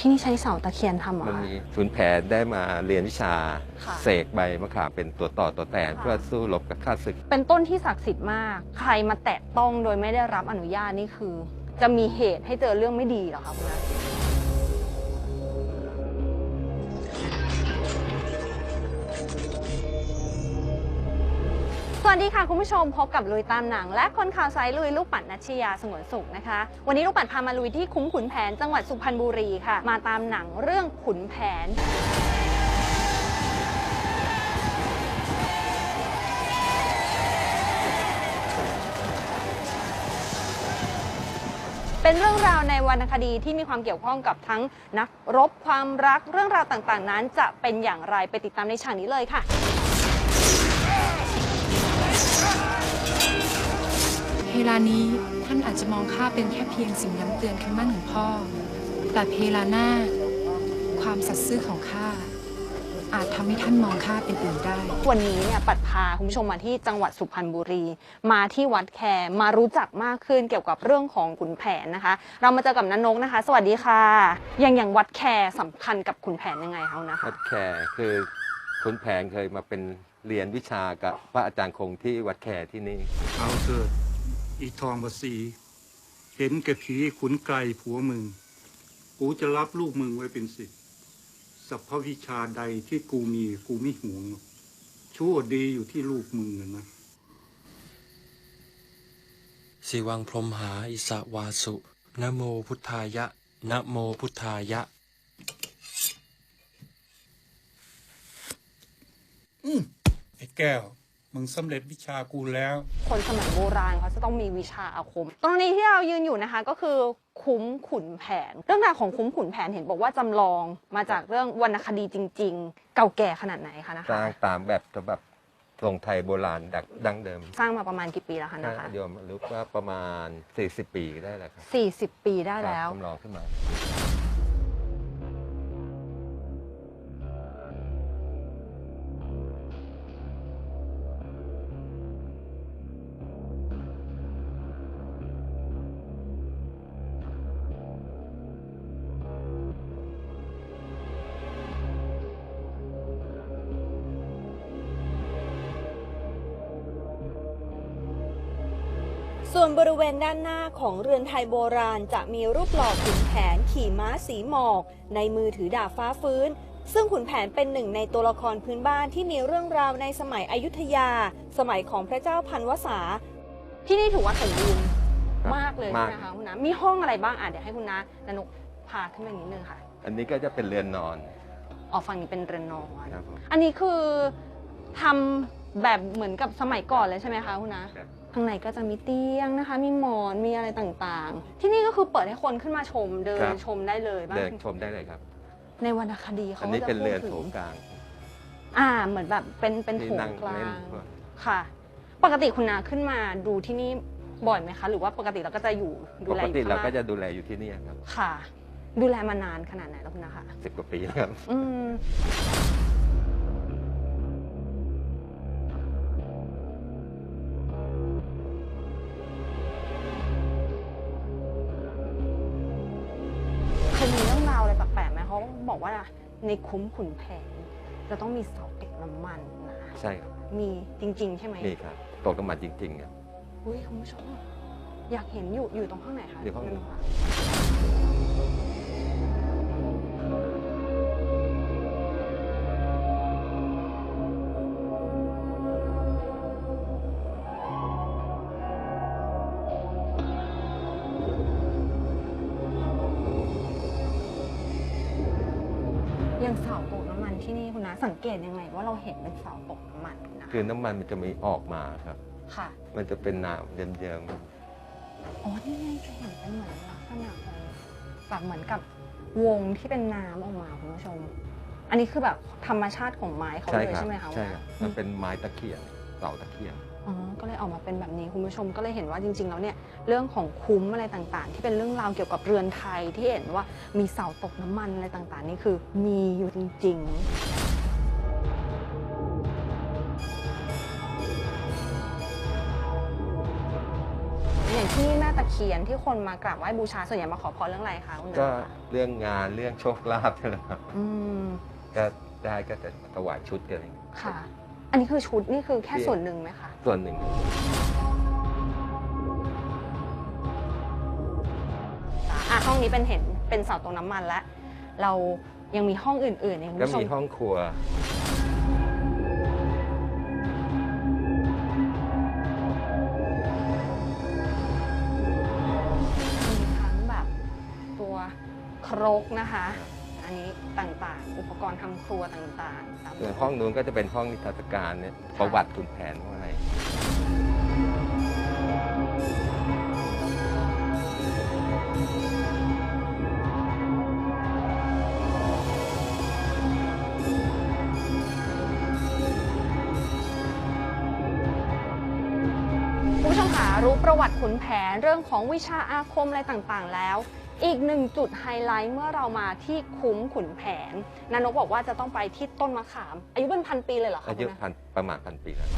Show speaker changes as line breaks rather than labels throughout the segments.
ที่นี่ใช้เสาตะเคียนทำเหรอ
มัน
คะ
มีขุนแผนได้มาเรียนวิชา
ค่ะ
เสกใบมะขามเป็นตัวต่อตัวแตน
ค่ะ
เพื่อสู้รบกับข้าศึก
เป็นต้นที่ศักดิ์สิทธิ์มาก ใครมาแตะต้องโดยไม่ได้รับอนุญาตนี่คือ จะมีเหตุให้เจอเรื่องไม่ดีเหรอคะคุณนะ วัสดีค่ะคุณผู้ชมพบกับลุยตามหนัง และคนข่าวไซลุยลูกปัดนัชยาสงวนสุขนะคะ วันนี้ลูกปัดพามาลุยที่คุ้มขุนแผนจังหวัดสุพรรณบุรีค่ะ มาตามหนังเรื่องขุนแผนเป็นเรื่องราวในวรรณคดีที่มีความเกี่ยวข้องกับทั้งนักรบความรักเรื่องราวต่างๆ นั้น จะเป็นอย่างไรไปติดตามในฉากนี้เลยค่ะ
เพลานี้ท่านอาจจะมองข้าเป็นแค่เพียงสิ่งย้ำเตือนคำมั่นของพ่อ แต่เพลาหน้า ความสัตย์ซื่อของข้าอาจทำให้ท่านมองข้าเป็นอื่นได้
วันนี้เนี่ยปัดพาคุณผู้ชมมาที่จังหวัดสุพรรณบุรี มาที่วัดแคร์มารู้จักมากขึ้นเกี่ยวกับเรื่องของขุนแผนนะคะ เรามาเจอกับนันนกนะคะ สวัสดีค่ะ อย่างอย่างวัดแคร์สำคัญกับขุนแผนยังไงคะนะคะ
วัดแคร์คือขุนแผนเคยมาเป็นเรียนวิชากับพระอาจารย์คงที่วัดแคร์ที่นี่
เอาเถิด อีทองภาษีเห็นแก่ผีขุนไกลผัวมึง กูจะรับลูกมึงไว้เป็นสิทธิ์สัพพวิชาใดที่กูมีกูไม่หวงหรอกชั่วดีอยู่ที่ลูกมึงนะนะ
สิวังพรหมหาอิสวาสุนะโมพุทธายะนะโมพุทธายะ
ไอ้แก้ว มึงสำเร็จวิชากูแล้ว
คนสมัยโบราณเขาจะต้องมีวิชาอาคม ตรงนี้ที่เรายืนอยู่นะคะก็คือคุ้มขุนแผน เรื่องราวของคุ้มขุนแผนเห็นบอกว่าจำลองมาจากเรื่องวรรณคดีจริง ๆ เก่าแก่ขนาดไหนคะนะ
ส
คะ
ร้างตามแบบฉบับทรงไทยโบราณดักดั้งเดิม
สร้างมาประมาณกี่ปีแล้วคะ
ถ้า
นะคะ
โยมรู้ว่าประมาณ 40 ปีได้แล้วครับ
40 ปีได้แล้ว
จำลองขึ้นมา
ส่วนบริเวณด้านหน้าของเรือนไทยโบราณจะมีรูปหล่อขุนแผนขี่ม้าสีหมอก ในมือถือดาบฟ้าฟื้น ซึ่งขุนแผนเป็นหนึ่งในตัวละครพื้นบ้านที่มีเรื่องราวในสมัยอยุธยา สมัยของพระเจ้าพันวษา ที่นี่ถือว่าสมบูรณ์
ครับ
มากเลย
มาก
นะคะคุณนะมีห้องอะไรบ้างอะเดี๋ยวให้คุณนะนนุกพาขึ้นไปนิดนึงค่ะ
อันนี้ก็จะเป็นเรือนนอน
ออกฝั่งนี้เป็นเรือนนอน
ครับผม
อันนี้คือทำแบบเหมือนกับสมัยก่อนเลยใช่ไหมคะคุณนะ
ครับ
ข้างในก็จะมีเตียงนะคะ มีหมอน มีอะไรต่างๆ ที่นี่ก็คือเปิดให้คนขึ้นมาชมเดินชมได้เลยบ้าง
เดินชมได้เลยครับ
ในวรรณคดีเขา
อัน
ก็
นี้
จะ
เป็น
พู
เรื
ด
อน
ถึ
โถ
ง
งกลาง
อ่า เหมือนแบบเป็นเป็นโถ
ที่
ง
นั่ง
กลา
เล่น
งค่ะ ปกติคุณนาขึ้นมาดูที่นี่บ่อยไหมคะ หรือว่าปกติเราก็จะอยู่ดู
ป
แล
ก
อยู่
ติ
ข้าง
เรา
ล่าง
ก็จะดูแลอยู่ที่นี่ครับ
ค่ะ ดูแลมานานขนาดไหนแล้วคุณนาคะ
สิบกว่าปีแล้วครับ
อืม บอกว่าในคุ้มขุนแผนจะต้องมีเสาเก็บน้ำมันนะ
ใช่ครับ
มีจริง ๆ ใช่ไหม
นี่ครับตกน้ำมันจริงๆครับ
อุ้ยคุณผู้ชมอยากเห็นอยู่อยู่ตรงข้างไหนคะ
อยู่ข้าง
ไม่ อย่างเสาตกน้ำมันที่นี่คุณนะสังเกตยังไงว่าเราเห็นเป็นเสาตกน้ำมันนะ
คือน้ำมันมันจะมีออกมาครับ
ค่ะ
มันจะเป็นน้ำเยิ้ม
อ๋อนี่ไงจะเห็นเป็นเหมือนลักษณะของแบบเหมือนกับวงที่เป็นน้ำออกมาคุณผู้ชม อันนี้คือแบบธรรมชาติของไม้
ๆ
เขา
ใช่
เลย
ครับ
ใช่ไหมคะ
ใช่ครับ
อื
มัน
ม
เป็นไม้ตะเคียนเสาตะเคียน
อ๋อ ก็เลยออกมาเป็นแบบนี้คุณผู้ชมก็เลยเห็นว่าจริง ๆ แล้วเนี่ยเรื่องของคุ้มอะไรต่างๆ ที่เป็นเรื่องราวเกี่ยวกับเรือนไทยที่เห็นว่ามีเสาตกน้ำมันอะไรต่างๆ นี่คือมีอยู่จริง ๆอย่างที่แม่ตะเคียนทียนที่คนมากราบไหว้บูชาส่วนใหญ่มาขอพรเรื่องอะไรคะคุณ
ก็
นาคะ
เรื่องงานเรื่องโชคลาภนี่แหละครับ
อืม
ก็ได้ก็จะถวายชุดอะไรอย่างเงี้ย
ค่ะ อันนี้คือชุดนี่คือแค่ส่วนหนึ่งไหมคะ
ส่วนหนึ่ง
อะห้องนี้เป็นเห็นเป็นเสาตรงน้ำมันแล้ว เรายังมีห้องอื่นๆเนี่ยคุณ
ก็
ผู้ช
มี
ม
ห้องครัว
มีทั้งแบบตัวครกนะคะ อันนี้ต่างๆ อุปกรณ์ทำครัวต่างๆตาม
ส่วนห้องนู้นก็จะเป็นห้องนิทรรศการเนี่ยประวัติขุนแผนว่าอะไร
คุณผู้ชมคะรู้ประวัติขุนแผนเรื่องของวิชาอาคมอะไรต่างๆ แล้ว อีกหนึ่งจุดไฮไลท์เมื่อเรามาที่คุ้มขุนแผนนานกบอกว่าจะต้องไปที่ต้นมะขาม อายุเป็นพันปีเลยเหรอคะ
อายุ
คุณนะ
พันประมาณพันปีแล้ว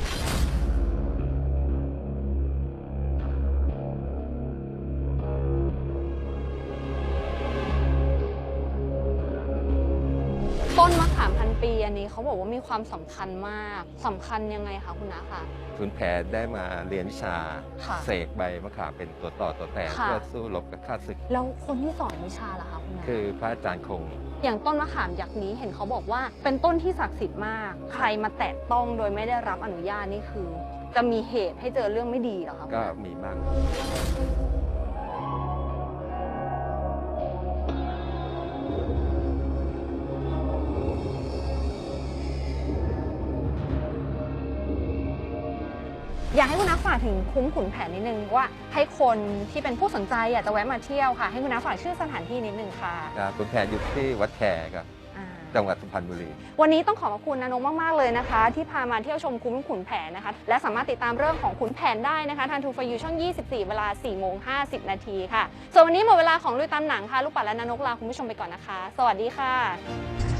ต้นมะขามพันปีอันนี้เขาบอกว่ามีความสำคัญมากสำคัญยังไงคะคุณนาคะ
ขุนแผนได้มาเรียนวิชา
ค่ะ
เสกใบมะขามเป็นตัวต่อตัวแทน
ค่ะ
เพื่อสู้รบกับข้าศึก
แล้วคนที่สอนวิชาล่ะคะคุณนา
คือพระอาจารย์คง
อย่างต้นมะขามยักษ์นี้เห็นเขาบอกว่า เป็นต้นที่ศักดิ์สิทธิ์มาก ใครมาแตะต้องโดยไม่ได้รับอนุญาตนี่คือ จะมีเหตุให้เจอเรื่องไม่ดีเหรอคะ
ก็มีบ้าง
อยากให้คุณน้าฝากถึงคุ้มขุนแผนนิดนึงว่าให้คนที่เป็นผู้สนใจอยากจะแวะมาเที่ยวค่ะ ให้คุณน้าฝากชื่อสถานที่นิดนึงค่ะ
ครับขุนแผนอยู่ที่วัดแขกครับ
อ่า
จังหวัดสุพรรณบุรี
วันนี้ต้องขอบพระคุณนานงมาก ๆ เลยนะคะ ที่พามาเที่ยวชมคุ้มขุนแผนนะคะ และสามารถติดตามเรื่องของขุนแผนได้นะคะ ทางทูฟยูช่อง 24 เวลา 4 โมง 50 นาทีค่ะ ส่วนวันนี้หมดเวลาของลุยตามหนังค่ะ ลูกปัดและนานกลาคุณผู้ชมไปก่อนนะคะ สวัสดีค่ะ